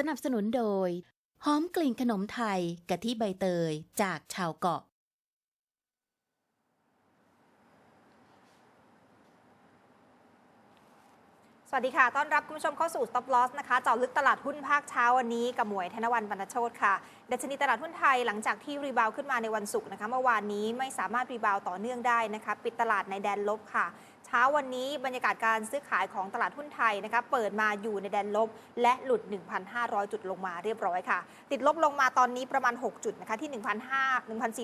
สนับสนุนโดย หอมกลิ่นขนมไทยกะทิใบเตยจากชาวเกาะ สวัสดีค่ะ ต้อนรับคุณผู้ชมเข้าสู่ Stop Loss นะคะเจาะลึกตลาดหุ้นภาคเช้าวันนี้กับหมวยธนวันบรรณโชตค่ะดัชนีตลาดหุ้นไทยหลังจากที่รีบาวขึ้นมาในวันศุกร์นะคะ เมื่อวานนี้ไม่สามารถรีบาวต่อเนื่องได้นะคะ ปิดตลาดในแดนลบค่ะ เช้าวันนี้บรรยากาศการซื้อขายของตลาดหุ้นไทยนะคะเปิดมาอยู่ในแดนลบ และหลุด 1,500 จุดลงมาเรียบร้อยค่ะ ติดลบลงมาตอนนี้ประมาณ 6 จุดนะคะที่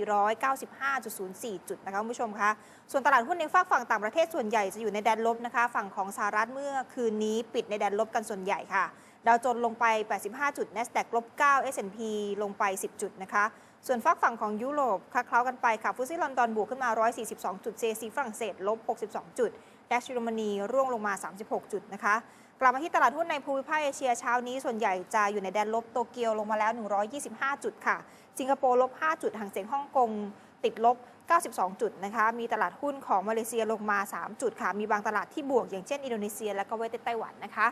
1,495.04 จุดนะคะคุณผู้ชมคะส่วนตลาดหุ้นในฝากฝั่งต่างประเทศส่วนใหญ่จะอยู่ในแดนลบนะคะ ฝั่งของสหรัฐเมื่อคืนนี้ปิดในแดนลบกันส่วนใหญ่ค่ะดาวโจนลงไป 85 จุด NASDAQ ลบ 9 S&P ลงไป 10 จุดนะคะ ส่วนฝากฝั่งของยุโรปคล้าเคล้ากันไปค่ะฟุตซี่ลอนดอนบวกขึ้นมา 142 จุด CAC ฝรั่งเศสลบ 62 จุดดัชเยอรมนีร่วงลงมา 36 จุดนะคะกลับมาที่ตลาดหุ้นในภูมิภาคเอเชียเช้านี้ส่วนใหญ่จะอยู่ในแดนลบโตเกียวลงมาแล้ว 125 จุดค่ะ สิงคโปร์ลบ 5 จุดหางเสียงฮ่องกงติดลบ 92 จุดนะคะ มีตลาดหุ้นของมาเลเซียลงมา 3 จุดค่ะ มีบางตลาดที่บวกอย่างเช่นอินโดนีเซีย และก็เวียดไต้หวันนะคะ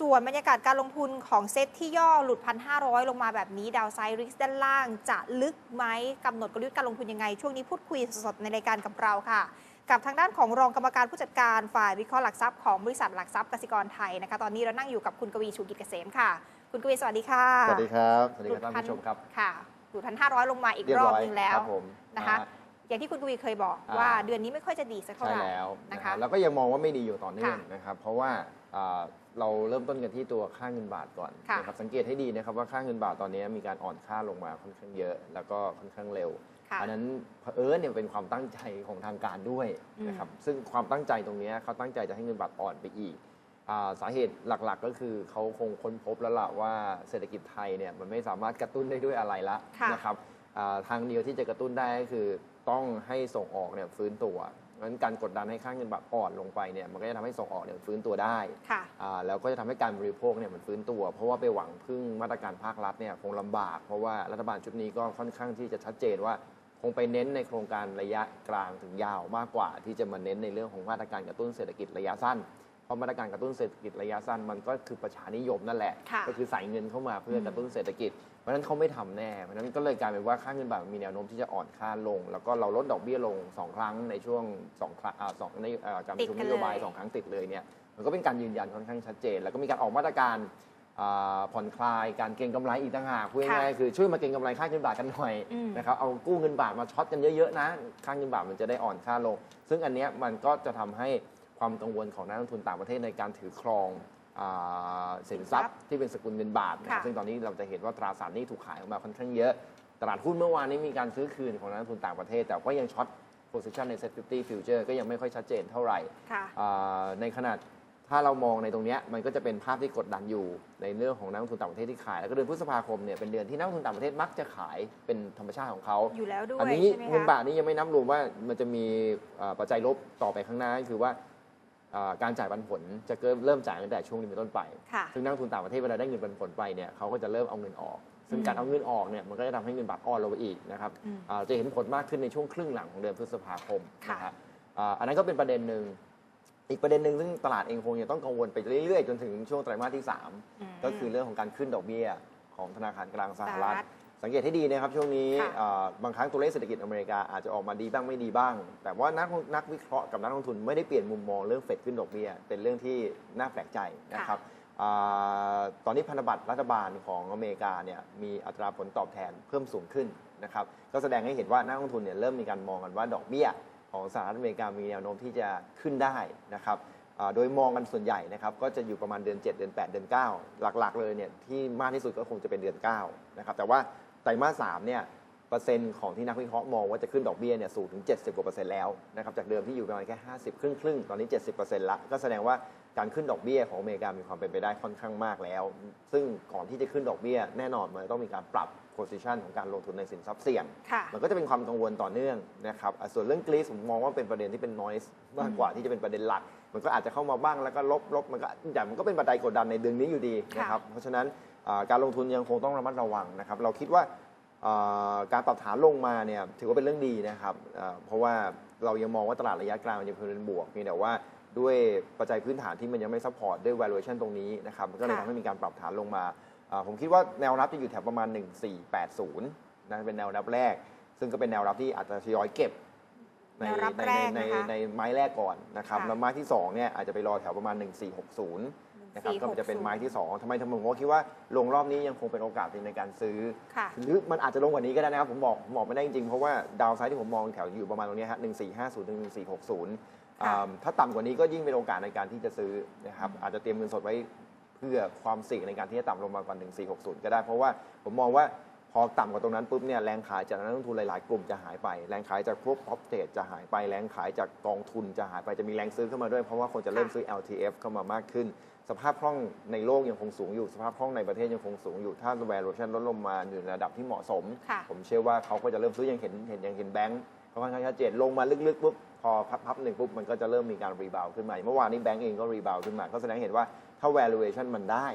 ส่วนบรรยากาศการลงทุนของเซ็ตที่ย่อหลุด 1,500 ลงมาแบบนี้ ดาวไซริกด้านล่างจะลึกไหมกำหนดกลยุทธ์การลงทุนยังไง ช่วงนี้พูดคุยสดๆในรายการกับเราค่ะ กับทางด้านของรองกรรมการผู้จัดการฝ่ายวิเคราะห์หลักทรัพย์ของบริษัทหลักทรัพย์กสิกรไทยนะคะตอนนี้เรานั่งอยู่กับคุณกวีชูกิจเกษมค่ะ คุณกวีสวัสดีค่ะสวัสดีครับสวัสดีครับท่านผู้ชมครับค่ะหลุดพันห้าร้อยลงมาอีกเรียรบอบร้อยหนึงแล้วครับผมนะคะอ่าอย่างที่คุณกวีเคยบอกอ่าว่าเดือนนี้ไม่ค่อยจะดีสักเท่าใช่ไหร่แล้วนะนะคคะรับแล้วก็ยังมองว่าไม่ดีอยู่ต่อเนื่องค่ะนะครับเพราะว่าอ่า เราเริ่มต้นกันที่ตัวค่าเงินบาทก่อนค่ะนะครับสังเกตให้ดีนะครับว่าค่าเงินบาทตอนนี้มีการอ่อนค่าลงมาค่อนข้างเยอะ แล้วก็ค่อนข้างเร็วค่ะอันนั้นเผอิญเนี่ยเป็นความตั้งใจของทางการด้วยนะครับซึ่งความตั้งใจตรงเนี้ยเขาตั้งใจจะให้เงินบาทอ่อนไปอีกอาสาเหตุหลักๆก็คือเขาคงค้นพบแล้วล่ะว่าเศรษฐกิจไทยเนี่ยมันไม่สามารถกระตุ้นได้ด้วยอะไรละค่ะนะครับอ่าทางเดียวที่จะกระตุ้นได้ก็คือต้องให้ส่งออกเนี่ยฟื้นตัว งั้นการกดดันให้ค่าเงินบาทอ่อนลงไปเนี่ยมันก็จะทำให้ส่งออกเนี่ยฟื้นตัวได้ค่ะ อ่าแล้วก็จะทำให้การบริโภคเนี่ยมันฟื้นตัว เพราะว่าไปหวังพึ่งมาตรการภาครัฐเนี่ยคงลำบาก เพราะว่ารัฐบาลชุดนี้ก็ค่อนข้างที่จะชัดเจนว่า คงไปเน้นในโครงการระยะกลางถึงยาวมากกว่า ที่จะมาเน้นในเรื่องของมาตรการกระตุ้นเศรษฐกิจระยะสั้น เพราะมาตรการกระตุ้นเศรษฐกิจระยะสั้นมันก็คือประชานิยมนั่นแหละ ค่ะ ก็คือใส่เงินเข้ามาเพื่อกระตุ้นเศรษฐกิจเพ ราะฉะนั้นเขาไม่ทำแน่ เพราะฉะนั้นก็เลยกลายเป็นว่าค่าเงินบาทมีแนวโน้มที่จะอ่อนค่าลง แล้วก็เราลดดอกเบี้ยลงสองครั้งในช่วงสองครั้งอ่าสองในเอ่อการประชุมติดกันนโยบายเลยสองครั้งติดเลยเนี่ยมันก็เป็นการยืนยันค่อนข้างชัดเจน แล้วก็มีการออกมาตรการอ่าผ่อนคลายการเก็งกำไรอีกต่างหากพูดง่ายๆคือช่วยมาเก็งกำไรค่าเงินบาทกันหน่อยอืมนะครับเอากู้เงินบาทมาช็อตกันเยอะๆนะค่าเงินบาทมันจะได้อ่อนค่าลง ซึ่งอันเนี้ยมันก็จะทำให้ความกังวลของนักลงทุนต่างประเทศในการถือครองอ่า สินทรัพย์ที่เป็นสกุลเงินบาทนะครับค่ะ ซึ่งตอนนี้เราจะเห็นว่าตราสารหนี้ถูกขายออกมาค่อนข้างเยอะ ตลาดหุ้นเมื่อวานนี้มีการซื้อคืนของนักลงทุนต่างประเทศ แต่ก็ยังช็อต position ใน set 50 future ก็ยังไม่ค่อยชัดเจนเท่าไหร่ ค่ะ อ่าในขนาดถ้าเรามองในตรงเนี้ยมันก็จะเป็นภาพที่กดดันอยู่ในเรื่องของนักลงทุนต่างประเทศที่ขาย แล้วก็เดือนพฤษภาคมเนี่ยเป็นเดือนที่นักลงทุนต่างประเทศมักจะขายเป็นธรรมชาติของเขาอยู่แล้วด้วยอันี้ใช่ไหมเงินคะบาทนี้ยังไม่นับรวมว่ามันจะมีอ่าปัจจัยลบต่อไปข้างหน้าก็คือว่าอ่า การจ่ายปันผลจะเริ่มเริ่มจ่ายตั้งแต่ช่วงนี้เป็นต้นไปค่ะซึ่งนักลงทุนต่างประเทศเวลาได้เงินปันผลไปเนี่ยเขาก็จะเริ่มเอาเงินออก ซึ่งอืมการเอาเงินออกเนี่ยมันก็จะทำให้เงินบาทอ่อนลงไปอีกนะครับอืมอ่าจะเห็นผลมากขึ้นในช่วงครึ่งหลังของเดือนพฤษภาคมค่ะนะฮะอ่าอันนั้นก็เป็นประเด็นหนึ่งอีกประเด็นหนึ่งซึ่งตลาดเองคงจะต้องกังวลไปเรื่อยๆ จนถึงช่วงไตรมาสที่ม3ก็คือเรื่องของการขึ้นดอกเบี้ยของธนาคารกลางสหรัฐ สหรัฐสังเกตให้ดีนะครับช่วงนี้ค่ะอ่าบางครั้งตัวเลขเศรษฐกิจอเมริกาอาจจะออกมาดีบ้างไม่ดีบ้าง แต่ว่านักนักวิเคราะห์กับนักลงทุนไม่ได้เปลี่ยนมุมมองเรื่องเฟดขึ้นดอกเบี้ยเป็นเรื่องที่น่าแปลกใจนะครับอ่าตอนนี้พันธบัตรรัฐบาลของอเมริกาเนี่ยมีอัตราผลตอบแทนเพิ่มสูงขึ้นนะครับก็แสดงให้เห็นว่านักลงทุนเนี่ยเริ่มมีการมองกันว่าดอกเบี้ย ของสหรัฐอเมริกามีแนวโน้มที่จะขึ้นได้นะครับอ่าโดยมองกันส่วนใหญ่นะครับก็จะอยู่ประมาณเดือน 7 เดือน 8 เดือน 9 หลักๆ เลยเนี่ยที่มากที่สุดก็คงจะเป็นเดือน9นะครับแต่ว่าไตรมาส3เนี่ยเปอร์เซ็นต์ของที่นักวิเคราะห์มองว่าจะขึ้นดอกเบี้ยเนี่ยสูงถึง 70กว่าเปอร์เซ็นต์แล้วนะครับจากเดิมที่อยู่ประมาณแค่ 50 ครึ่งครึ่งๆตอนนี้ 70%ละก็แสดงว่าการขึ้นดอกเบี้ยของอเมริกามีความเป็นไปได้ค่อนข้างมากแล้ว ซึ่งก่อนที่จะขึ้นดอกเบี้ยแน่นอนมันต้องมีการปรับ position ของการลงทุนในสินทรัพย์เสี่ยงค่ะมันก็จะเป็นความกังวลต่อเนื่องนะครับอะส่วนเรื่องกรีซผมมองว่าเป็นประเด็นที่เป็น noise มากกว่าที่จะเป็นประเด็นหลัก มันก็อาจจะเข้ามาบ้างแล้วก็ลบลบมันก็อย่างมันก็เป็นปัจจัยกดดันในเดือนนี้อยู่ดีนะครับเพราะฉะนั้นอ่า การลงทุนยังคงต้องระมัดระวังนะครับ เราคิดว่าอ่าการปรับฐานลงมาเนี่ยถือว่าเป็นเรื่องดีนะครับอ่าเพราะว่าเรายังมองว่าตลาดระยะกลางมันยังเป็นบวกเพียงแต่ว่าด้วยปัจจัยพื้นฐานที่มันยังไม่ซัพพอร์ตด้วย valuation ตรงนี้นะครับมันก็เลยค่ะทำให้มีการปรับฐานลงมาอ่าผมคิดว่าแนวรับจะอยู่แถวประมาณ 1480นะเป็นแนวรับแรก ซึ่งก็เป็นแนวรับที่อาจจะทยอยเก็บในแนวรับในแรกในนะคะในไม้แรกก่อนนะครับค่ะแล้วไม้ที่2เนี่ยอาจจะไปรอแถวประมาณ 1460 นะครับก็จะเป็นไม้1460ที่2ทำไมทำไมผมก็คิดว่าลงรอบนี้ยังคงเป็นโอกาสในการซื้อค่ะหรือมันอาจจะลงกว่านี้ก็ได้นะครับผมบอกบอกไม่ได้จริงๆ เพราะว่าดาวไซด์ที่ผมมองแถวอยู่ประมาณตรงเนี้ยฮะหนึ่งสี่ห้าศูนย์ถึงหนึ่งสี่หกศูนย์ค่ะถ้าต่ำกว่านี้ก็ยิ่งเป็นโอกาสในการที่จะซื้อนะครับอาจจะเตรียมเงินสดไว้เพื่อความเสี่ยงในการที่จะต่ำลงมากว่า1460 ก็ได้ เพราะว่าผมมองว่าพอต่ำกว่าตรงนั้นปุ๊บเนี่ยแรงขายจากนักลงทุนหลาย ๆ กลุ่มจะหายไป แรงขายจากพวก prop trade จะหายไป แรงขายจากกองทุนจะหายไป จะมีแรงซื้อเข้ามาด้วย เพราะว่าคนจะเริ่มซื้อ LTF เข้ามามากขึ้น สภาพคล่องในโลกยังคงสูงอยู่ สภาพคล่องในประเทศยังคงสูงอยู่ ถ้า valuation ลดลงมาอยู่ในระดับที่เหมาะสม ค่ะผมเชื่อว่าเขาก็จะเริ่มซื้อยังเห็นเห็นยังเห็นแบงค์เขาค่อนข้างชัดเจนลงมาลึกๆปุ๊บพอพับพับหนึ่งปุ๊บมันก็จะเริ่มมีการรีบาวขึ้นมาเมื่อวานนี้แบงก์เองก็รีบาวขึ้นมา ก็แสดงให้เห็นว่าถ้า valuation มันได้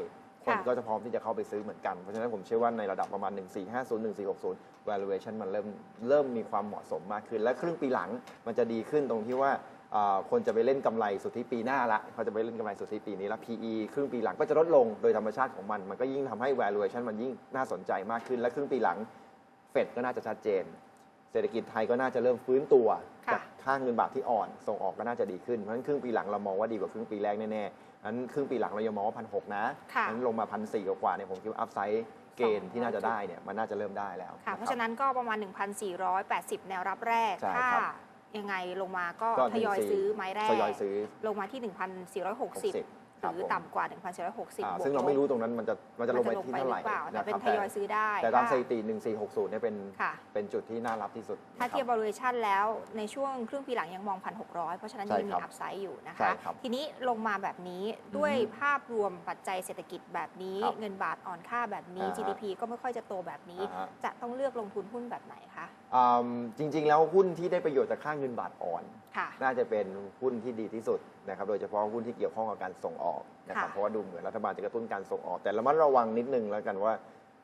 คนค่ะ ก็จะพร้อมที่จะเข้าไปซื้อเหมือนกัน เพราะฉะนั้นผมเชื่อว่าในระดับประมาณ 1450 1460 valuation มันเริ่มเริ่มมีความเหมาะสมมากขึ้น และครึ่งปีหลังมันจะดีขึ้นตรงที่ว่าอ่า คนจะไปเล่นกำไรสุทธิปีหน้าละเขาจะไปเล่นกำไรสุทธิปีนี้แล้ว PE ครึ่งปีหลังก็จะลดลงโดยธรรมชาติของมัน มันก็ยิ่งทำให้ valuation มันยิ่งน่าสนใจมากขึ้น และครึ่งปีหลังเฟดก็น่าจะชัดเจน เศรษฐกิจไทยก็น่าจะเริ่มฟื้นตัวค่ะจากค่าเงินบาทที่อ่อน ส่งออกก็น่าจะดีขึ้น เพราะฉะนั้นครึ่งปีหลังเรามองว่าดีกว่าครึ่งปีแรกแน่ๆนั้นครึ่งปีหลังเรายังมองว่าพันหนะค่ะนั้นลงมาพันสี่กว่าๆเนี่ยผมคิดว่าอัพไซด์เกณฑ์ที่น่าจะได้เนี่ยมันน่าจะเริ่มได้แล้วค่ะคบเพราะฉะนั้นก็ประมาณ 1,480 แนวรับแรกใช่ถ้าครับ ยังไงลงมาก็ก็ทยอย14ซื้อไม้แรกทยอยซื้อ ลงมาที่ 1,460ครับ หรือผมต่ำกว่า 1,460อ่าบวกซึ่งเราไม่รู้ตรงนั้นมันจะมันจะลงไปมันที่เท่าไหร่รือเปล่าแต่นะคเป็นรับทยอยซื้อได้ แต่ตามถ้สถิติ 1460 เนี่ยเป็นค่ะเป็นจุดที่น่ารับที่สุด ถ้านะครับเทียบ valuation แล้วในช่วงครึ่งปีหลังยังมอง 1,600 เพราะฉะนั้นใช่ยังมีครับอัพไซด์อยู่นะใช่คะครับทีนี้ลงมาแบบนี้ด้วยอืมภาพรวมปัจจัยเศรษฐกิจแบบนี้ครับเงินบาทอ่อนค่าแบบนี้อ่าฮะ GDP ก็ไม่ค่อยจะโตแบบนี้อ่าฮะจะต้องเลือกลงทุนหุ้นแบบไหนคะอืมจริง ๆ แล้วหุ้นที่ได้ประโยชน์จากค่าเงินบาทอ่อน ค่ะ น่าจะเป็นหุ้นที่ดีที่สุดนะครับ โดยเฉพาะหุ้นที่เกี่ยวข้องกับการส่งออกนะครับ ค่ะ เพราะว่าดูเหมือนรัฐบาลจะกระตุ้นการส่งออก แต่ระมัดระวังนิดนึงแล้วกันว่า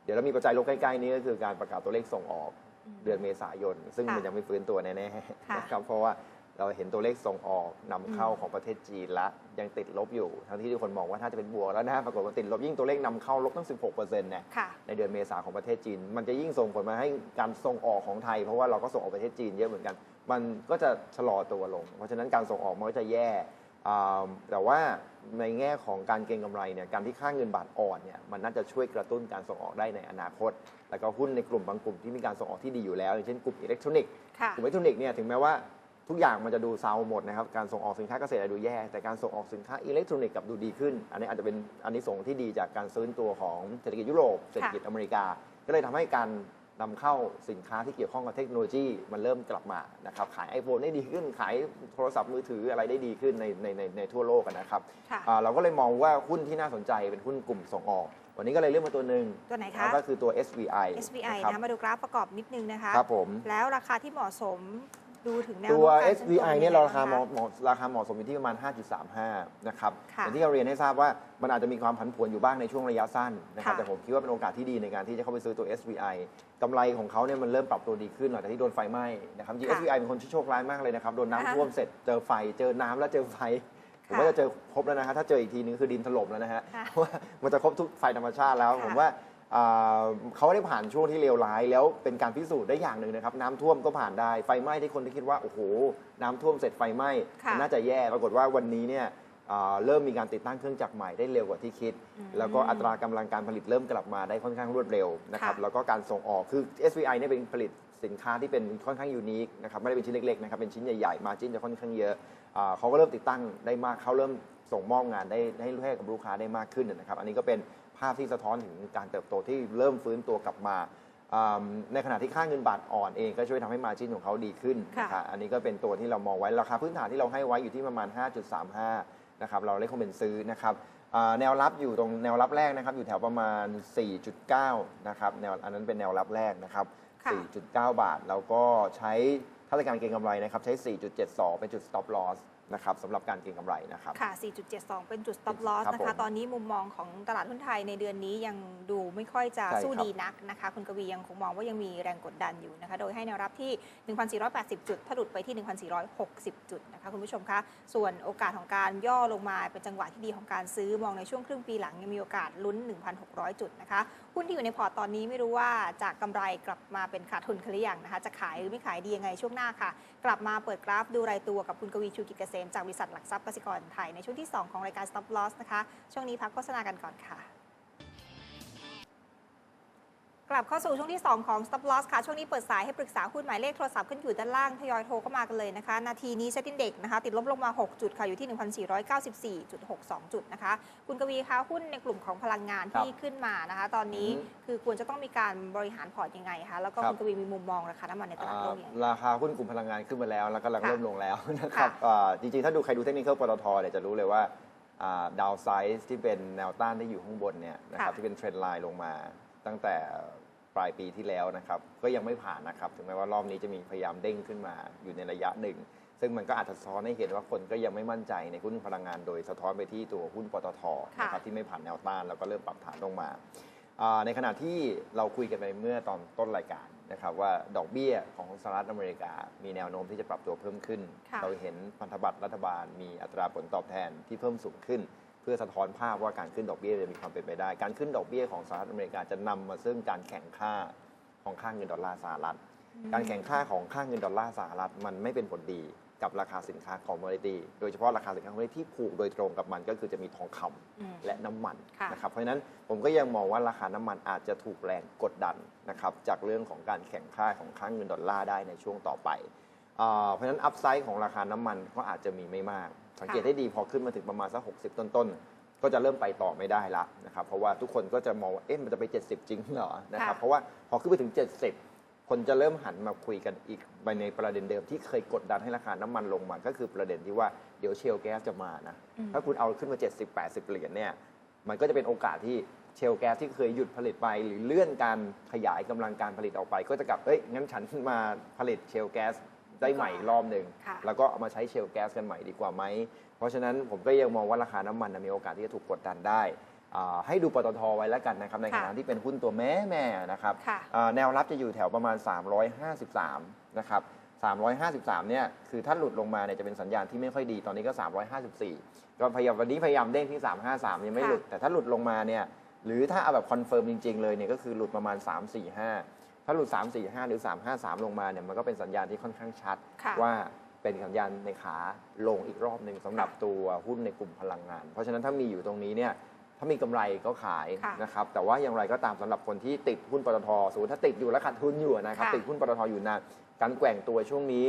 เดี๋ยวเรามีปัจจัยลบใกล้ๆนี้ก็คือการประกาศตัวเลขส่งออกเดือนเมษายน ซึ่งค่ะมันยังไม่ฟื้นตัวแน่ๆค่ะนะครับ เพราะว่าเราเห็นตัวเลขส่งออกนำเข้าของประเทศจีนละยังติดลบอยู่ ทั้งที่ทุกคนมองว่าถ้าจะเป็นบวกแล้วนะ ปรากฏว่าติดลบยิ่งตัวเลขนำเข้าลบตั้ง 16%เนี่ยค่ะ ในเดือนเมษาของประเทศจีน มันจะยิ่งส่งผลมาให้การส่งออกของไทย เพราะว่าเราก็ส่งออกประเทศจีนเยอะเหมือนกัน มันก็จะชะลอตัวลง เพราะฉะนั้นการส่งออกมันก็จะแย่อ่าแต่ว่าในแง่ของการเก็งกำไรเนี่ยการที่ค่าเงินบาทอ่อนเนี่ยมันน่าจะช่วยกระตุ้นการส่งออกได้ในอนาคต แล้วก็หุ้นในกลุ่มบางกลุ่มที่มีการส่งออกที่ดีอยู่แล้วอย่างเช่นกลุ่มอิเล็กทรอนิกส์ค่ะกลุ่มอิเล็กทรอนิกส์เนี่ยถึงแม้ว่าทุกอย่างมันจะดูเซาหมดนะครับการส่งออกสินค้าเกษตรอาจดูแย่ แต่การส่งออกสินค้าอิเล็กทรอนิกส์กลับดูดีขึ้น อันนี้อาจจะเป็นอันนี้ส่งส์ที่ดีจากการซื้อตัวของเศรษฐกิจยุโรปเศรษฐกิจอเมริกา ก็เลยทำให้การ นำเข้าสินค้าที่เกี่ยวข้องกับเทคโนโลยี มันเริ่มกลับมานะครับขาย iPhone ได้ดีขึ้น ขายโทรศัพท์มือถืออะไรได้ดีขึ้นในในในในทั่วโลกอะนะครับค่ะอ่าเราก็เลยมองว่าหุ้นที่น่าสนใจเป็นหุ้นกลุ่มส่งออก วันนี้ก็เลยเลือกมาตัวหนึ่งตัวไหนคะ ก็คือตัว SVI SBI นะครับ นะมาดูกราฟประกอบนิดนึงนะคะ ครับผม แล้วราคาที่เหมาะสม ดูถึงแนวตัว โน้มการซื้อ SVI ป็เนี่ยงไงเราราคาเหบ้มาะงเหมาะราคาเหมาะสมอยู่ที่ประมาณ 5.35 นะครับค่ะอย่างที่เราเรียนให้ทราบว่ามันอาจจะมีความผันผวนอยู่บ้างในช่วงระยะสั้นนะครับ ค่ะ แต่ผมคิดว่าเป็นโอกาสที่ดีในการที่จะเข้าไปซื้อตัว SVI กำไรของเขาเนี่ยมันเริ่มปรับตัวดีขึ้นหลังจากที่โดนไฟไหม้นะครับจริง ค่ะ SVI เป็นคนที่โชคร้ายมากเลยนะครับ โดนอ่าฮะน้ำท่วมเสร็จเจอไฟ เจอน้ำแล้วเจอไฟผมว่าจะเจอครบแล้วนะฮะถ้าเจออีกทีนึงคือดินถล่มแล้วนะฮะค่ะเพราะว่ามันจะครบทุกไฟธรรมชาติแล้ว ค่ะ ผมว่า อ่าเขาได้ผ่านช่วงที่เลวร้าย แล้วเป็นการพิสูจน์ได้อย่างหนึ่งนะครับ น้ำท่วมก็ผ่านได้ไฟไหม้ที่คนที่คิดว่าโอ้โห น้ำท่วมเสร็จไฟไหม้ค่ะ มันน่าจะแย่ปรากฏว่าวันนี้เนี่ยอ่าเริ่มมีการติดตั้งเครื่องจักรใหม่ได้เร็วกว่าที่คิดอืมแล้วก็อัตรากำลังการผลิตเริ่มกลับมาได้ค่อนข้างรวดเร็วนะครับค่ะแล้วก็การส่งออกคือ SVI เนี่ยเป็นผลิตสินค้าที่เป็นค่อนข้างยูนิคนะครับไม่ได้เป็นชิ้นเล็กๆนะครับเป็นชิ้นใหญ่ๆมาจิ้นจะค่อนข้างเยอะอ่าเขาก็เริ่มติดตั้งได้มากเขาเริ่มส่งมอบงานได้ให้ให้กับลูกค้าได้มากขึ้นนะครับ อันนี้ก็เป็น ภาพที่สะท้อนถึงการเติบโตที่เริ่มฟื้นตัวกลับมาอ่าในขณะที่ค่าเงินบาทอ่อนเองก็ช่วยทำให้มาจิ้นของเขาดีขึ้นค่ะนะครับอันนี้ก็เป็นตัวที่เรามองไว้ราคาพื้นฐานที่เราให้ไว้อยู่ที่ประมาณ 5.35 นะครับเราเลขคอมเมนต์ซื้อนะครับอ่าแนวรับอยู่ตรงแนวรับแรกนะครับอยู่แถวประมาณ 4.9 นะครับแนวอันนั้นเป็นแนวรับแรกนะครับค่ะ4.9 บาท แล้วก็ใช้ถ้าตรการเก็งกำไรนะครับใช้ 4.72 เป็นจุด stop loss นะครับสำหรับการเก็งกำไรนะครับ ค่ะ 4.72 เป็นจุด stop loss ครับนะคะผมตอนนี้มุมมองของตลาดหุ้นไทยในเดือนนี้ยังดูไม่ค่อยจะใช่สู้ครับดีนักนะคะ คุณกวียังคงมองว่ายังมีแรงกดดันอยู่นะคะ โดยให้แนวรับที่ 1,480 จุด ถ้าหลุดไปที่ 1,460 จุดนะคะ คุณผู้ชมคะ ส่วนโอกาสของการย่อลงมาเป็นจังหวะที่ดีของการซื้อมองในช่วงครึ่งปีหลังยังมีโอกาสลุ้น 1,600 จุดนะคะหุ้นที่อยู่ในพอร์ตตอนนี้ไม่รู้ว่าจากกำไรกลับมาเป็นขาดทุนหรือยังนะคะจะขายหรือไม่ขายดียังไงช่วงหน้าค่ะ กลับมาเปิดกราฟดูรายตัวกับคุณกวีชูกิจเกษมจากบริษัทหลักทรัพย์กสิกรไทยในช่วงที่ 2 ของรายการ Stop Loss นะคะ ช่วงนี้พักโฆษณากันก่อนค่ะ กลับเข้าสู่ช่วงที่ 2 ของ Stop Loss ค่ะ ช่วงนี้เปิดสายให้ปรึกษาหุ้นหมายเลขโทรศัพท์ขึ้นอยู่ด้านล่าง ทยอยโทรเข้ามากันเลยนะคะ นาทีนี้เซ็ตอินเด็กนะคะ ติดลบลงมา 6 จุดค่ะ อยู่ที่ 1,494.62 จุดนะคะ คุณกวีคะหุ้นในกลุ่มของพลังงานครับที่ขึ้นมานะคะ ตอนนี้อือฮึคือควรจะต้องมีการบริหารพอร์ตยังไงคะแล้วก็ครับคุณกวีมีมุมมองราคาน้ำมันในตลาดโลกยังไงอ่าราคาหุ้นกลุ่มพลังงานขึ้นมาแล้วแล้วก็กำลังค่ะเริ่มลงแล้วนะครับค่ะอ่าจริงๆถ้าดูใครดูเทคนิคปตทเนี่ยจะรู้เลยว่าดาวไซส์ที่เป็นแนวต้านที่อยู่ข้างบนเนี่ยนะครับค่ะที่เป็นเทรนด์ไลน์ลงมา ตั้งแต่ปลายปีที่แล้วนะครับ ก็ยังไม่ผ่านนะครับ ถึงแม้ว่ารอบนี้จะมีพยายามเด้งขึ้นมาอยู่ในระยะหนึ่ง ซึ่งมันก็อาจจะสะท้อนให้เห็นว่าคนก็ยังไม่มั่นใจในหุ้นพลังงานโดยสะท้อนไปที่ตัวหุ้นปตทนะครับที่ไม่ผ่านแนวต้านแล้วก็เริ่มปรับฐานลงมาอ่าในขณะที่เราคุยกันไปเมื่อตอนต้นรายการนะครับว่าดอกเบี้ยของสหรัฐอเมริกา มีแนวโน้มที่จะปรับตัวเพิ่มขึ้นค่ะเราเห็นพันธบัตรรัฐบาลมีอัตราผลตอบแทนที่เพิ่มสูงขึ้น เพื่อสะท้อนภาพว่าการขึ้นดอกเบี้ยจะมีความเป็นไปได้ การขึ้นดอกเบี้ยของสหรัฐอเมริกาจะนำมาซึ่งการแข่งค่าของค่าเงินดอลลาร์สหรัฐ การแข่งค่าของค่าเงินดอลลาร์สหรัฐมันไม่เป็นผลดีกับราคาสินค้าคอมมอดิตี้ โดยเฉพาะราคาสินค้าคอมมอดิตี้ที่ผูกโดยตรงกับมันก็คือจะมีทองคำอืมและน้ำมันค่ะนะครับ เพราะฉะนั้นผมก็ยังมองว่าราคาน้ำมันอาจจะถูกแรงกดดันนะครับจากเรื่องของการแข่งค่าของค่าเงินดอลลาร์ได้ในช่วงต่อไปอ่าเพราะฉะนั้นอัพไซด์ของราคาน้ำมันก็อาจจะมีไม่มาก สังเกตได้ดีพอขึ้นมาถึงประมาณสัก60 ต้นๆ ก็จะเริ่มไปต่อไม่ได้ละนะครับเพราะว่าทุกคนก็จะมองว่าเอ๊ะมันจะไป 70 จริงเหรอนะครับค่ะเพราะว่าพอขึ้นไปถึง 70 คนจะเริ่มหันมาคุยกันอีกไปในประเด็นเดิมที่เคยกดดันให้ราคาน้ำมันลงมา ก็คือประเด็นที่ว่าเดี๋ยวเชลแก๊สจะมานะอืมถ้าคุณเอาขึ้นมา 70 80 เหรียญเนี่ยมันก็จะเป็นโอกาสที่เชลแก๊สที่เคยหยุดผลิตไป หรือเลื่อนการขยายกำลังการผลิตออกไป ก็จะกลับเฮ้ยงั้นฉันมาผลิตเชลแก๊ส ได้ใหม่อีกรอบหนึ่งค่ะ แล้วก็เอามาใช้เชลแก๊สกันใหม่ดีกว่าไหม เพราะฉะนั้นผมก็ยังมองว่าราคาน้ำมันนะมีโอกาสที่จะถูกกดดันได้อ่าให้ดูปตทไว้แล้วกันนะครับในขณะค่ะที่เป็นหุ้นตัวแม่แม่นะครับค่ะ อ่าแนวรับจะอยู่แถวประมาณ 353 นะครับ 353 เนี่ยคือถ้าหลุดลงมาเนี่ยจะเป็นสัญญาณที่ไม่ค่อยดีตอนนี้ก็ 354 ก็พยายามวันนี้พยายามเด้งที่ 353 ยังไม่หลุด แต่ถ้าหลุดลงมาเนี่ยหรือถ้าเอาแบบคอนเฟิร์มจริงๆเลยเนี่ยก็คือหลุดประมาณ 345 ถ้าหลุด 345 หรือ 353 ลงมาเนี่ยมันก็เป็นสัญญาณที่ค่อนข้างชัด ค่ะว่าเป็นสัญญาณในขาลงอีกรอบหนึ่งสำหรับตัวหุ้นในกลุ่มพลังงาน เพราะฉะนั้นถ้ามีอยู่ตรงนี้เนี่ยถ้ามีกำไรก็ขายค่ะนะครับแต่ว่าอย่างไรก็ตามสำหรับคนที่ติดหุ้นปตทสมมติถ้าติดอยู่แล้วขาดทุนอยู่นะครับค่ะ ติดหุ้นปตทอยู่นานการแกว่งตัวช่วงนี้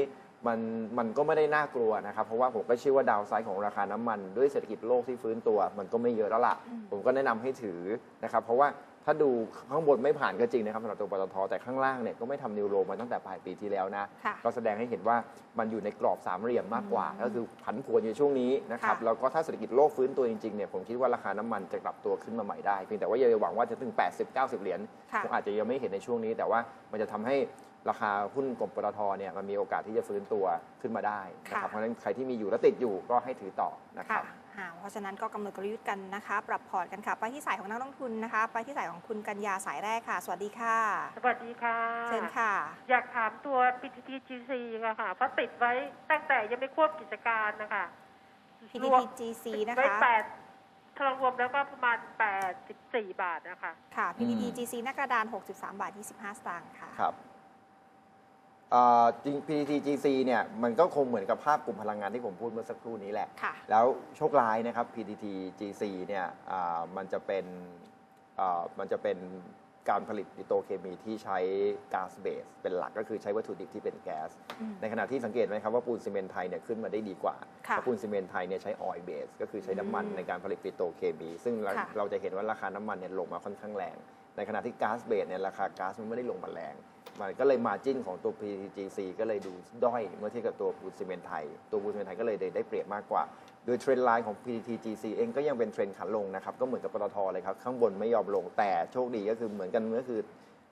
มันมันก็ไม่ได้น่ากลัวนะครับเพราะว่าผมก็เชื่อว่าดาวไซด์ของราคาน้ำมัน ด้วยเศรษฐกิจโลกที่ฟื้นตัว มันก็ไม่เยอะแล้วล่ะอืมผมก็แนะนำให้ถือนะครับ เพราะว่า ถ้าดูข้างบนไม่ผ่านก็จริงนะครับสำหรับตัวปตทแต่ข้างล่างเนี่ยก็ไม่ทำนิวโรมาตั้งแต่ปลายปีที่แล้วนะค่ะก็แสดงให้เห็นว่ามันอยู่ในกรอบสามเหลี่ยมมากกว่าอืมก็คือผันผวนอยู่ช่วงนี้นะครับค่ะแล้วก็ถ้าเศรษฐกิจโลกฟื้นตัวจริงๆเนี่ยผมคิดว่าราคาน้ำมันจะกลับตัวขึ้นมาใหม่ได้เพียงแต่ว่าอย่าไปหวังว่าจะถึง 80 90 เหรียญค่ะ คงอาจจะยังไม่เห็นในช่วงนี้ แต่ว่ามันจะทำให้ราคาหุ้นกลมปตทเนี่ยมันมีโอกาสที่จะฟื้นตัวขึ้นมาได้นะครับค่ะ เพราะฉะนั้นใครที่มีอยู่แล้วติดอยู่ก็ให้ถือต่อนะคค่ะรับอ่า เพราะฉะนั้นก็กำหนดกลยุทธ์กันนะคะ ปรับพอร์ตกันค่ะ ไปที่สายของนักลงทุนนะคะ ไปที่สายของคุณกัญญาสายแรกค่ะ สวัสดีค่ะ สวัสดีค่ะ เชิญค่ะ อยากถามตัว PTTGC อะค่ะเพราะติดไว้ตั้งแต่ยังไม่ควบกิจการนะคะ PTTGC นะไว้คะแปดถ้ารวมแล้วก็ประมาณ 84 บาทนะคะ ค่ะ PTTGC หน้ากระดาน 63 บาท 25 สตางค์ค่ะ ครับ อ่าจริง PTTGC เนี่ยมันก็คงเหมือนกับภาพกลุ่มพลังงานที่ผมพูดเมื่อสักครู่นี้แหละ ค่ะ แล้วโชคร้ายนะครับ PTTGC เนี่ยอ่ามันจะเป็นอ่ามันจะเป็นการผลิตปิโตรเคมีที่ใช้ก๊าซเบส เป็นหลักก็คือใช้วัตถุดิบที่เป็นแก๊ส อืมในขณะที่สังเกตไหมครับว่าปูนซีเมนต์ไทยเนี่ยขึ้นมาได้ดีกว่าค่ะเพราะปูนซีเมนต์ไทยเนี่ยใช้ออยล์เบส ก็คือใช้น้ำมันอืมในการผลิตปิโตรเคมี ซึ่งเราค่ะ เราจะเห็นว่าราคาน้ำมันเนี่ยลงมาค่อนข้างแรง ในขณะที่ก๊าซเบสเนี่ยราคาก๊าซมันไม่ได้ลงมาแรง มันก็เลยมาจิ้นของตัว PTGC ก็เลยดูด้อยเมื่อเทียบกับตัวปูนซีเมนต์ไทย ตัวปูนซีเมนต์ไทยก็เลยได้ได้เปรียบมากกว่า โดยเทรนด์ไลน์ของ PTTGC เองก็ยังเป็นเทรนด์ขาลงนะครับ ก็เหมือนกับปตทเลยครับ ข้างบนไม่ยอมลง แต่โชคดีก็คือเหมือนกันก็คือ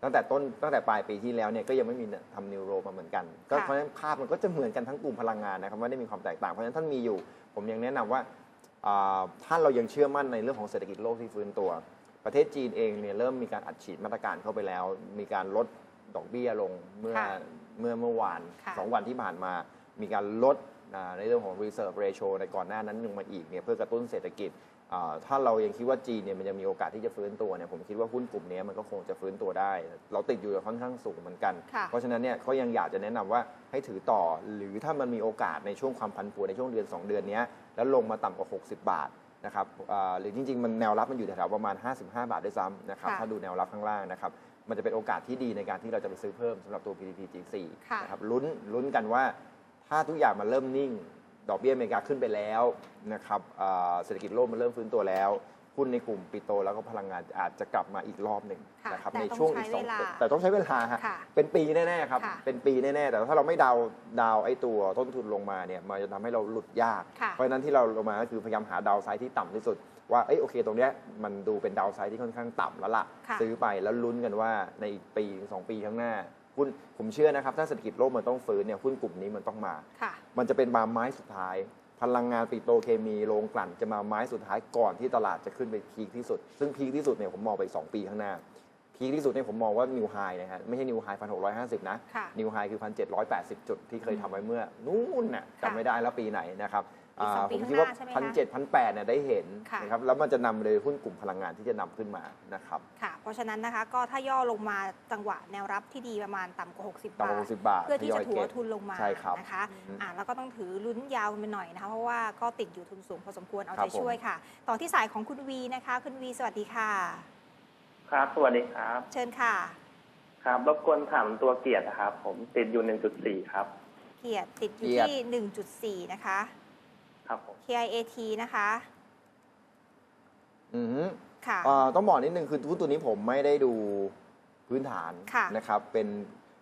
ตั้งแต่ต้นตั้งแต่ปลายปีที่แล้วเนี่ยก็ยังไม่มีทำนิวโรมาเหมือนกัน ก็ค่ะเพราะฉะนั้นภาพมันก็จะเหมือนกันทั้งกลุ่มพลังงานนะครับไม่ได้มีความแตกต่างเพราะฉะนั้นท่านมีอยู่ ผมยังแนะนำว่าอ่าถ้าเรายังเชื่อมั่นในเรื่องของเศรษฐกิจโลกที่ฟื้นตัว ประเทศจีนเองเนี่ยเริ่มมีการอัดฉีดมาตรการเข้าไปแล้ว มีการลด ดอกเบี้ยลงเมื่อค่ะเมื่อเมื่อวาน ค่ะสองวันที่ผ่านมา มีการลดอ่าในเรื่องของ reserve ratio ในก่อนหน้านั้นลงมาอีกเนี่ยเพื่อกระตุ้นเศรษฐกิจอ่าถ้าเรายังคิดว่าจีนเนี่ยมันจะมีโอกาสที่จะฟื้นตัวเนี่ยผมคิดว่าหุ้นกลุ่มนี้มันก็คงจะฟื้นตัวได้ เราติดอยู่ค่อนข้างสูงเหมือนกัน ค่ะ เพราะฉะนั้นเนี่ยก็ยังอยากจะแนะนำว่าให้ถือต่อหรือถ้ามันมีโอกาสในช่วงความพันผวนในช่วงเดือน 2 เดือนเนี้ยแล้วลงมาต่ำกว่า 60 บาทนะครับอ่าหรือจริงๆ มันแนวรับมันอยู่แถวๆประมาณ 55 บาทด้วยซ้ำนะครับค่ะถ้าดูแนวรับข้างล่างนะครับ มันจะเป็นโอกาสที่ดีในการที่เราจะไปซื้อเพิ่มสำหรับตัว PTT G4 ค่ะนะครับลุ้นลุ้นกันว่าถ้าทุกอย่างมันเริ่มนิ่ง ดอกเบี้ยอเมริกาขึ้นไปแล้วนะครับอ่าเศรษฐกิจโลกมันเริ่มฟื้นตัวแล้วหุ้นในกลุ่มปิโตรแล้วก็พลังงานอาจจะกลับมาอีกรอบหนึ่งค่ะนะครับแต่ในต้องช่วงใช้อีกสองเวลาแต่ต้องใช้เวลาฮะค่ะเป็นปีแน่ๆครับ ค่ะเป็นปีแน่ๆแต่ถ้าเราไม่ดาวดาวไอ้ตัวต้นทุนลงมาเนี่ยมันจะทำให้เราหลุดยาก ค่ะ เพราะฉะนั้นที่เราลงมาก็คือพยายามหาดาวไซด์ที่ต่ำที่สุด ว่าเอ้ยโอเค ตรงเนี้ยมันดูเป็นดาวไซด์ที่ค่อนข้างต่ำแล้วล่ะ ค่ะซื้อไปแล้วลุ้นกันว่าในอีกปีถึงสองปีข้างหน้าหุ้นผมเชื่อนะครับ ถ้าเศรษฐกิจโลกมันต้องฟื้นเนี่ยหุ้นกลุ่มนี้มันต้องมา ค่ะ มันจะเป็นมาไม้สุดท้าย พลังงานปิโตรเคมีโรงกลั่นจะมาไม้สุดท้ายก่อนที่ตลาดจะขึ้นไปพีคที่สุด ซึ่งพีคที่สุดเนี่ยผมมองไป 2 ปีข้างหน้า พีคที่สุดเนี่ยผมมองว่านิวไฮนะฮะไม่ใช่นิวไฮพันหกร้อยห้าสิบนะค่ะนิวไฮคือพันเจ็ดร้อยแปดสิบจุดที่เคยทำไว้เมื่อ นู่นน่ะค่ะ จำไม่ได้แล้วปีไหนนะครับ อีกสองอ่าปีผมคิดว่าข้างหน้าใช่ไหมคะพันเจ็ดพันแปดเนี่ยได้เห็นค่ะ นะครับแล้วมันจะนำเลยหุ้นกลุ่มพลังงานที่จะนำขึ้นมานะครับค่ะ เพราะฉะนั้นนะคะก็ถ้าย่อลงมาจังหวะแนวรับที่ดีประมาณต่ำกว่า 60 ต่ำบากว่าท60บาทเพื่อที่จะทยยถัวเก็บ ทุนลงมาใช่ครับนะคะอืมอ่าแล้วก็ต้องถือลุ้นยาวกันไปหน่อยนะคะ เพราะว่าก็ติดอยู่ทุนสูงพอสมควรเอาครัใจบผม ช่วยค่ะ ต่อที่สายของคุณวีนะคะ คุณวีสวัสดีค่ะ ครับ สวัสดีครับ เชิญค่ะ ครับรบกวนถามตัวเกียรตินะครับ ผมติดอยู่ 1.4 ครับ เกียรติติดอยู่เกียรติที่ 1.4 นะคะ ครับผม KIAT นะคะ อือฮึค่ะ เอ่อต้องบอกนิดนึงคือหุ้นตัวนี้ผมไม่ได้ดูพื้นฐานค่ะ นะครับเป็น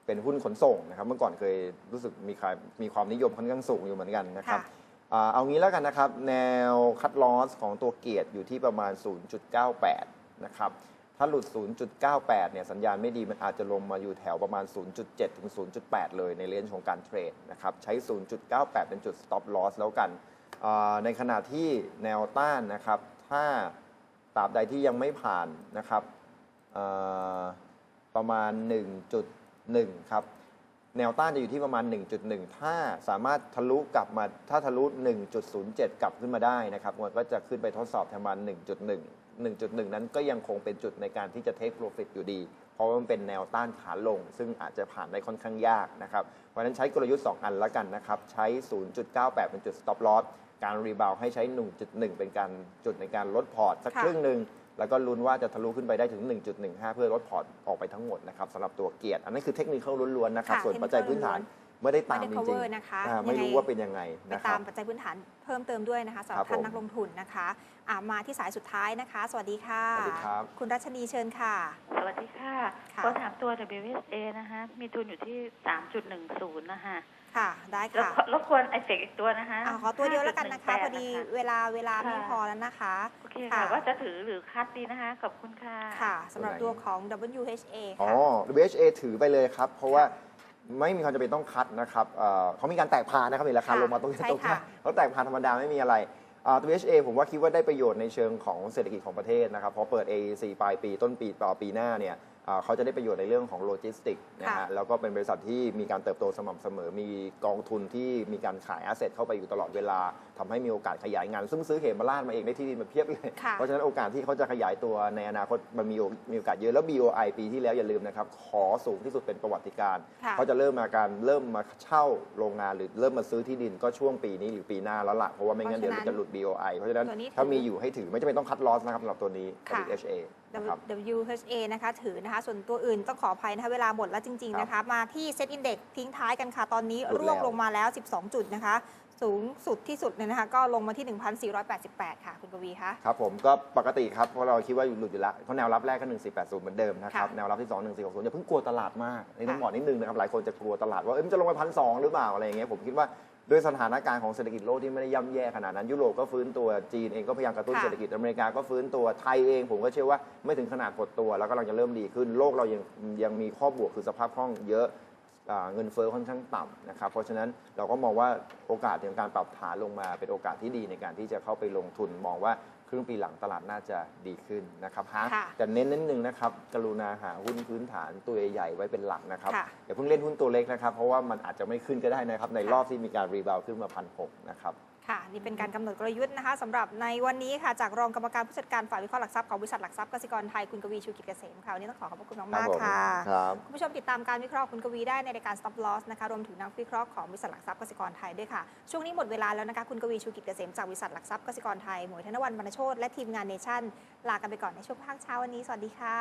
เป็นหุ้นขนส่งนะครับเมื่อก่อนเคยรู้สึกมีใครมีความนิยมค่อนข้างสูงอยู่เหมือนกันนะครับ ค่ะ อ่าเอางี้แล้วกันนะครับ แนวคัดลอสของตัวเกียรติอยู่ที่ประมาณ 0.98 นะครับ ถ้าหลุด 0.98 เนี่ยสัญญาณไม่ดีมันอาจจะลงมาอยู่แถวประมาณ 0.7 ถึง 0.8 เลยในเลนจ์ของการเทรดนะครับ ใช้ 0.98 เป็นจุด stop loss แล้วกันอ่า ในขณะที่แนวต้านนะครับ ถ้าตราบใดที่ยังไม่ผ่านนะครับประมาณ 1.1 ครับ แนวต้านจะอยู่ที่ประมาณ 1.1 ถ้าสามารถทะลุกลับมา ถ้าทะลุ 1.07 กลับขึ้นมาได้นะครับ มันก็จะขึ้นไปทดสอบประมาณ 1.1 1.1 นั้นก็ยังคงเป็นจุดในการที่จะ take profit อยู่ดี เพราะว่ามันเป็นแนวต้านขาลง ซึ่งอาจจะผ่านได้ค่อนข้างยากนะครับ เพราะฉะนั้นใช้กลยุทธ์ 2 อันล้วกันนะครับ ใช้ 0.98 เป็นจุด stop loss การรีบาวให้ใช้ 1.1 เป็นการจุดในการลดพอร์ตสักค่ะครึ่งหนึ่งแล้วก็ลุ้นว่าจะทะลุขึ้นไปได้ถึง 1.15 เพื่อลดพอร์ตออกไปทั้งหมดนะครับสำหรับตัวเกียร์อันนั้นคือเทคนิคล้วนๆนะครับค่ะส่วนปัจจัยพื้นฐาน ไม่ได้ตามไม่จได้ริง cover นะคะๆอ่าไม่ยังไงรู้ว่าเป็นยังไงไปนะคตารับมปัจจัยพื้นฐานเพิ่มเติมด้วยนะคะสำหครัรับบท่านผมนักลงทุนนะคะอ่ามาที่สายสุดท้ายนะคะ สวัสดีค่ะ สวัสดีครับ คุณรัชนีเชิญค่ะ สวัสดีค่ะค่ะขอถามตัว WSA นะคะมีทุนอยู่ที่ 3.10 นะคะค่ะ ได้แล้วค่ะรบกวนไอเฟกอีกตัวนะคะอ่าขอตัวเดียวแล้วกันนะคะ5.18พอดีเวลาเวลาไม่ค่ะพอแล้วนะคะโอเคค่ะค่ะว่าจะถือหรือคัดดีนะคะขอบคุณค่ะ ค่ะสำหรับตัวไหนตัวของ WHA อ๋อค่ะ WHA ถือไปเลยครับ เพราะว่า ไม่มีความจำเป็นต้องคัดนะครับเอ่อเขามีการแตกพานนะครับเห็นราคาค่ะลงมาตรงนี้ใช่ตรงนี้ค่ะเขาแตกพานธรรมดาไม่มีอะไรอ่า WHA ผมว่าคิดว่าได้ประโยชน์ในเชิงของเศรษฐกิจของประเทศนะครับพอเปิด AEC ปลายปีต้นปีต่อปีหน้าเนี่ยอ่า เขาจะได้ประโยชน์ในเรื่องของโลจิสติกนะค่ะฮะแล้วก็เป็นบริษัทที่มีการเติบโตสม่ำเสมอ มีกองทุนที่มีการขายแอสเซทเข้าไปอยู่ตลอดเวลาทำให้มีโอกาสขยายงาน ซึ่งซื้อเหมราชมาเองได้ที่ดินมาเพียบเลยค่ะเพราะฉะนั้นโอกาสที่เขาจะขยายตัวในอนาคตมันมีโอมีโอกาสเยอะแล้ว BOI ปีที่แล้วอย่าลืมนะครับขอสูงที่สุดเป็นประวัติการณ์ค่ะเขาจะเริ่มมาการเริ่มมาเช่าโรงงานหรือเริ่มมาซื้อที่ดินก็ช่วงปีนี้หรือปีหน้าแล้วล่ะเพราะว่าไม่งั้นเพเดี๋ยราะวฉะนั้นมันจะหลุด BOI เพราะฉะนั้นตัวนี้ถือถ้ามีอยู่ให้ถือไม่จำเป็นต้องคัดลอสนะครับสำหรับตัวนี้ค่ะ WHA นะครับ WHA นะคะถือนะคะ ส่วนตัวอื่นต้องขออภัยนะคะเวลาหมดแล้วจริง ๆ นะคะ มาที่เซ็ตอินเด็กทิ้งท้ายกันค่ะ ตอนนี้หลุดแล้วร่วงลงมาแล้ว 12 จุดนะคะ สูงสุดที่สุดเนี่ยนะคะ ก็ลงมาที่ 1,488 ค่ะ คุณกวีคะครับผมก็ปกติครับเพราะเราคิดว่าหลุดอยู่แล้วเพราะแนวรับแรกก็ 1480 เหมือนเดิมนะครับค่ะแนวรับที่ 2 1460อย่าเพิ่งกลัวตลาดมากนี่ต้องค่ะบอกนิดนึงนะครับหลายคนจะกลัวตลาดว่าเอ้ยมันจะลงไปพันสหรือเปล่าอะไรอย่างเงี้ยผมคิดว่า ด้วยสถานการณ์ของเศรษฐกิจโลกที่ไม่ได้ย่ำแย่ขนาดนั้น ยุโรปก็ฟื้นตัวจีนเองก็พยายามกระตุ้นค่ะ เศรษฐกิจอเมริกาก็ฟื้นตัวไทยเอง ผมก็เชื่อว่าไม่ถึงขนาดหดตัว แล้วก็กำลังจะเริ่มดีขึ้นโลกเรายังยังมีข้อบวกคือสภาพคล่องเยอะอ่าเงินเฟ้อค่อนข้างต่ำนะครับเพราะฉะนั้นเราก็มองว่าโอกาสในการปรับฐานลงมาเป็นโอกาสที่ดีในการที่จะเข้าไปลงทุนมองว่า ครึ่งปีหลังตลาดน่าจะดีขึ้นนะครับฮะค่ะแต่เน้นนิดนึงนะครับกรุณาหาหุ้นพื้นฐานตัวใหญ่ๆไว้เป็นหลักนะครับค่ะอย่าเพิ่งเล่นหุ้นตัวเล็กนะครับ เพราะว่ามันอาจจะไม่ขึ้นก็ได้นะครับ ในค่ะรอบที่มีการรีบาวด์ขึ้นมาพันหนะครับ ค่ะนี่เป็นการกำหนดกลยุทธ์นะคะสำหรับในวันนี้ค่ะจากรองกรรมการผู้จัดการฝ่ายวิเคราะห์หลักทรัพย์ของบริษัทหลักทรัพย์กสิกรไทยคุณกวีชูกิจเกษมค่ะวันนี้ต้องขอขอบพระคุณครัมากผมๆค่ะครับคุณผู้ชมติดตามการวิเคราะห์คุณกวีได้ในรายการ Stop Loss นะคะรวมถึงนักวิเคราะห์ของบริษัทหลักทรัพย์กสิกรไทยด้วยค่ะช่วงนี้หมดเวลาแล้วนะคะคุณกวีชูกิจเกษมจากบริษัทหลักทรัพย์กสิกรไทยหมวยธนวันบรรณโชตและทีมงานเนชั่นลากันไปก่อนในช่วงภาคเช้าวันนี้สวัสดีค่ะ